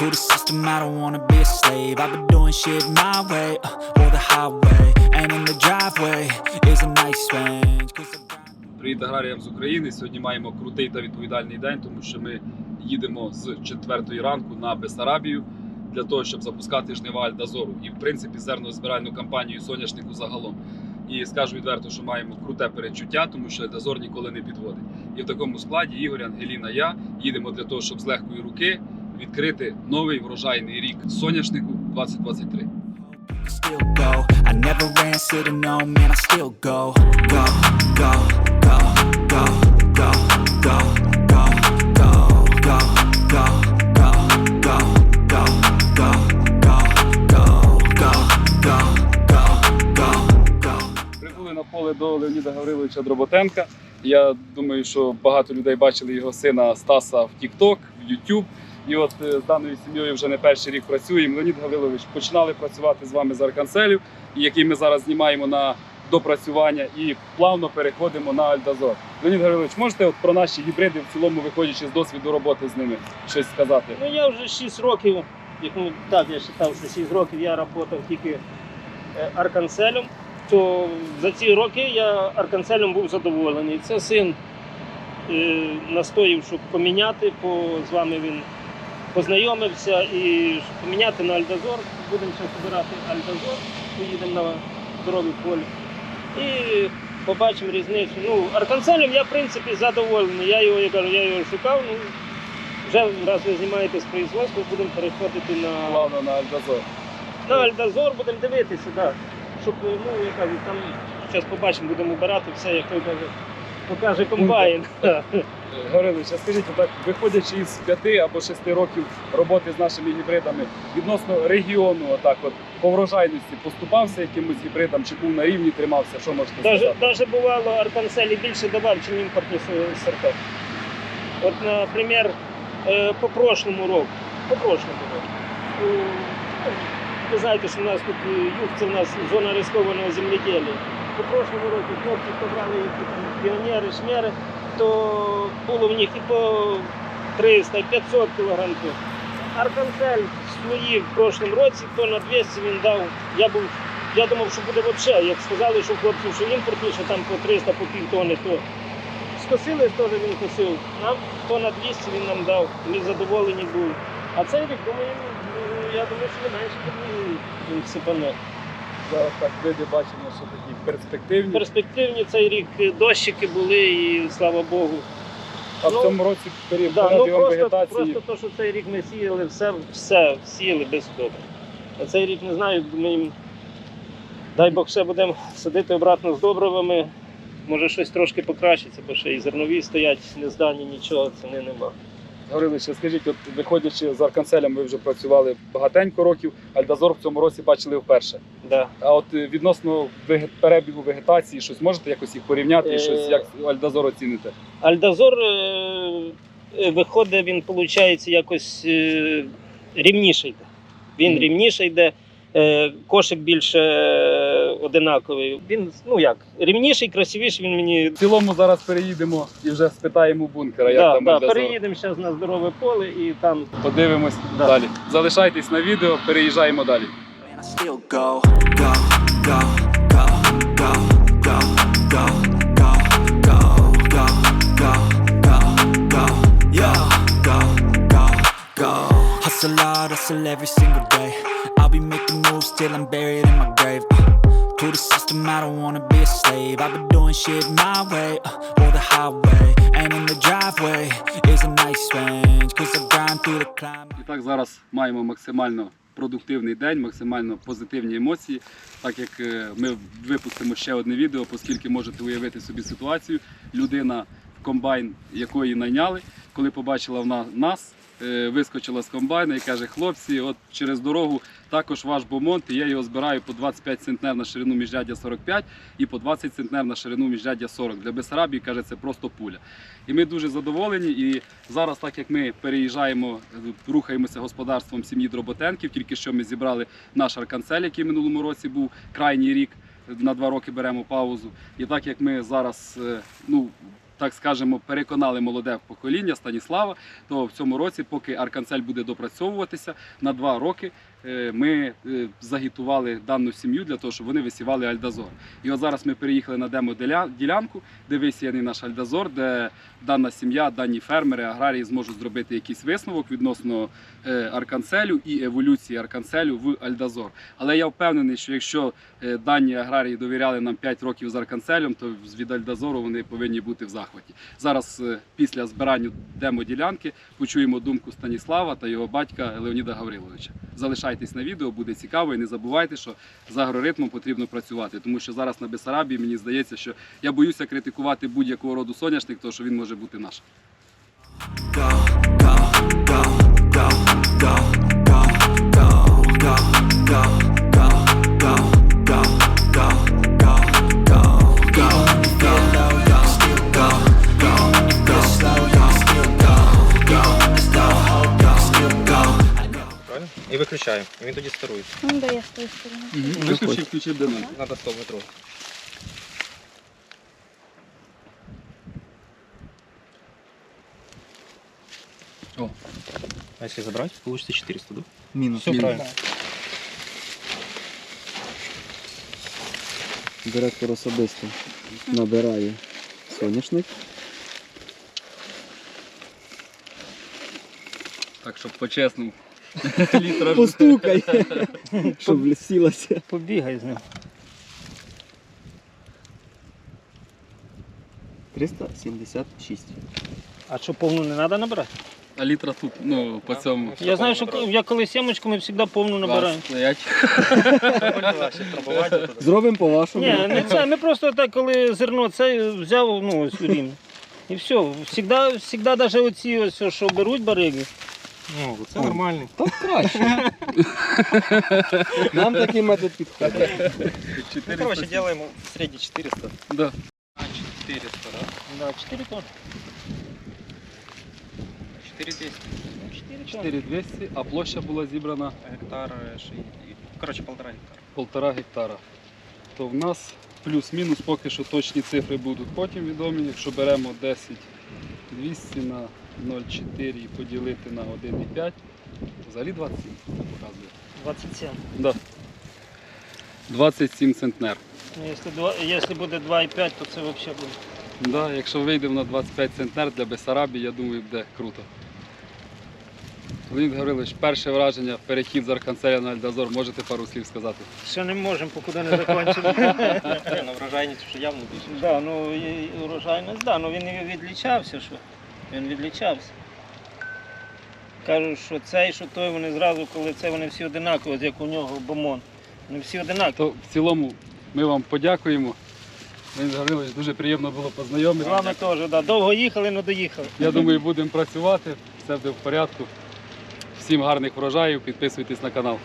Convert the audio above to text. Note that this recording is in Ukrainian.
To the system, I don't wanna be a slave. I've been doing shit my way, uh, or the highway. And in the driveway is a nice range. Привіт аграріям з України. Сьогодні маємо крутий та відповідальний день, тому що ми їдемо з 4 ранку на Бесарабію для того, щоб запускати жнива Альдазору і, в принципі, зернозбиральну кампанію соняшнику загалом. І скажу відверто, що маємо круте передчуття, тому що Альдазор ніколи не підводить. І в такому складі Ігор, Ангеліна, я їдемо для того, щоб з легкої руки відкрити новий врожайний рік соняшнику 2023. Прибули на поле до Леоніда Гавриловича Дроботенка. Я думаю, що багато людей бачили його сина Стаса в TikTok, в YouTube. І от е, з даною сім'єю вже не перший рік працюємо. Леонід Гаврилович починали працювати з вами з Арканцелів, який ми зараз знімаємо на допрацювання, і плавно переходимо на Альдазор. Леонід Гаврилович, можете от про наші гібриди в цілому, виходячи з досвіду роботи з ними, щось сказати? Ну я вже 6 років, як ну, так я вважав, що 6 років я працював тільки е, арканцелем, то за ці роки я арканцелем був задоволений. Це син е, настоїв, щоб поміняти, по, з вами він познайомився і поміняти на Альдазор. Будемо зараз обирати Альдазор, поїдемо на здоровий поле. І побачимо різницю. Ну, арканцелем я в принципі задоволений. Я його, я кажу, я його шукав. Ну, вже раз ви знімаєтесь производством, будемо переходити на, Плавно на Альдазор. на Альдазор, будемо дивитися, да. щоб ну, я кажу, там зараз побачимо, будемо обирати все, як той каже, покаже комбайн. Да. А скажіть, так, виходячи із п'яти або шести років роботи з нашими гібридами, відносно регіону, отак от по врожайності поступався якимось гібридам, чи був на рівні, тримався, що можете Даже, сказати? даже бувало арканцелі більше давав, ніж імпортні сорти. От, наприклад, е, по прошлому року. По прошлому року. е, ну, Ви знаєте, що в нас тут е, юг, це в нас зона рискованого земледелия. По прошлому року хлопці побрали піонери, шмери, то було в них і по 300, і 500 кілограм. тут. Арканцель свої в прошлому році, то на 200 він дав. Я був я думав, що буде взагалі, як сказали, що хлопців, що імпортні, що там по 300, по пів тони, то скосили, теж він косив. Нам то на 200 він нам дав, ми задоволені були. А цей рік, думаю, ну, я думаю, що не менше він сипане. Зараз так види бачимо, що такі перспективні. Перспективні цей рік дощики були і слава Богу. А в ну, цьому році період Да, ну просто, вегетації. просто то, що цей рік ми сіяли, все, все сіяли без добре. А цей рік не знаю, ми їм, дай Бог, ще будемо садити обратно з добривами. Може щось трошки покращиться, бо ще і зернові стоять, не здані нічого, ціни нема. Гаврилович, а скажіть, от виходячи з Арканцелем, ви вже працювали багатенько років, Альдазор в цьому році бачили вперше. Да. А от е, відносно веге- перебігу вегетації, щось можете якось їх порівняти і Е, щось як Альдазор оціните? Альдазор е, е, виходить, він виходить якось е, рівніше йде. Він Мгм. рівніше йде, е, кошик більше е, одинаковий. Він ну як, рівніший, красивіший, він мені. В цілому зараз переїдемо і вже спитаємо у бункера, як Да, там да, Альдазор. переїдемо зараз на здорове поле і там Подивимось Да. далі. Залишайтесь на відео, переїжджаємо далі. I still go, go, go, go, go, go, go, go, go, go, go, go, go, go, go, go. Hustle hard, hustle every single day. I'll be making moves till I'm buried in my grave. Uh, to the system, I don't wanna be a slave. I've been doing shit my way, uh, or the highway. And in the driveway is a І так зараз маємо максимально продуктивний день, максимально позитивні емоції. Так як е, ми випустимо ще одне відео, оскільки можете уявити собі ситуацію. Людина комбайн, якої найняли, коли побачила вона нас, е, вискочила з комбайна і каже: хлопці, от через дорогу також ваш бомонт, і я його збираю по 25 центнер на ширину міжряддя 45 і по 20 центнер на ширину міжряддя 40. Для Бесарабії каже, це просто пуля. І ми дуже задоволені. І зараз, так як ми переїжджаємо, рухаємося господарством сім'ї Дроботенків, тільки що ми зібрали наш арканцель, який минулому році був крайній рік. На два роки беремо паузу. І так як ми зараз, е, ну так скажемо, переконали молоде покоління Станіслава, то в цьому році, поки Арканцель буде допрацьовуватися, на два роки ми е, загітували дану сім'ю для того, щоб вони висівали альдазор. І от зараз ми переїхали на демо-ділянку, де висіяний наш альдазор, де дана сім'я, дані фермери, аграрії зможуть зробити якийсь висновок відносно е, арканцелю і еволюції арканцелю в альдазор. Але я впевнений, що якщо е, дані аграрії довіряли нам 5 років з арканцелем, то від альдазору вони повинні бути в захваті. Зараз, е, після збирання демо-ділянки, почуємо думку Станіслава та його батька Леоніда Гавриловича. Залишайтесь на відео, буде цікаво, і не забувайте, що з агроритмом потрібно працювати, тому що зараз на Бесарабії мені здається, що я боюся критикувати будь-якого роду соняшник, тому що він може бути наш. Go, go, go, І виключаємо. І він тоді старує. Ну, да, я з тої сторони. Виключив, включив динамік. Треба 100 метров. О. А если забрать, получится 400, да? Мінус. Все Мінус. правильно. Директор особисто набирає соняшник. Так, щоб по-чесному. Літра Постукай, щоб сілося. Побігай з ним. 376. А що повну не треба набирати? А літра тут, ну, по цьому. Я знаю, що я коли сімочку, ми завжди повну набираємо. Стоять. Зробимо по-вашому. Ні, не це. Ми просто так, коли зерно це взяв, ну ось у рівні. І все. Всігда, всігда навіть оці ось, що беруть бариги. Ну, це нормальний. Так краще. Нам такий метод підходить. Ну, короче, делаем в средней 400. Да. А, 400, да? Да, 4 тонни. 4200. 4 4200, а площа була зібрана Гектар, э, ши- короче, полтора гектара. полтора гектара. То в нас плюс-мінус поки що точні цифри будуть потім відомі. Якщо беремо 10 200 на 0,4 і поділити на 1,5, взагалі 27 показує. 27. Да. 27 центнер. Ну, Якщо, два- якщо буде 2,5, то це взагалі буде. Да, якщо вийдемо на 25 центнер для Бесарабії, я думаю, буде круто. Леонід Гаврилович, перше враження, перехід з Арканцеля на Альдазор, можете пару слів сказати? Ще не можемо, покуди не закінчимо. Не, ну врожайність вже явно більше. Да, ну і урожайність, да, ну він і відлічався, що він відлічався. Кажуть, що цей, що той, вони зразу, коли це вони всі одинакові, от як у нього бомон. Вони всі одинакові. То в цілому ми вам подякуємо. Леонід Гаврилович, дуже приємно було З познайомитися. вами теж, да. довго їхали, але доїхали. Я думаю, будемо працювати, все буде в порядку. Всім гарних врожаїв, підписуйтесь на канал.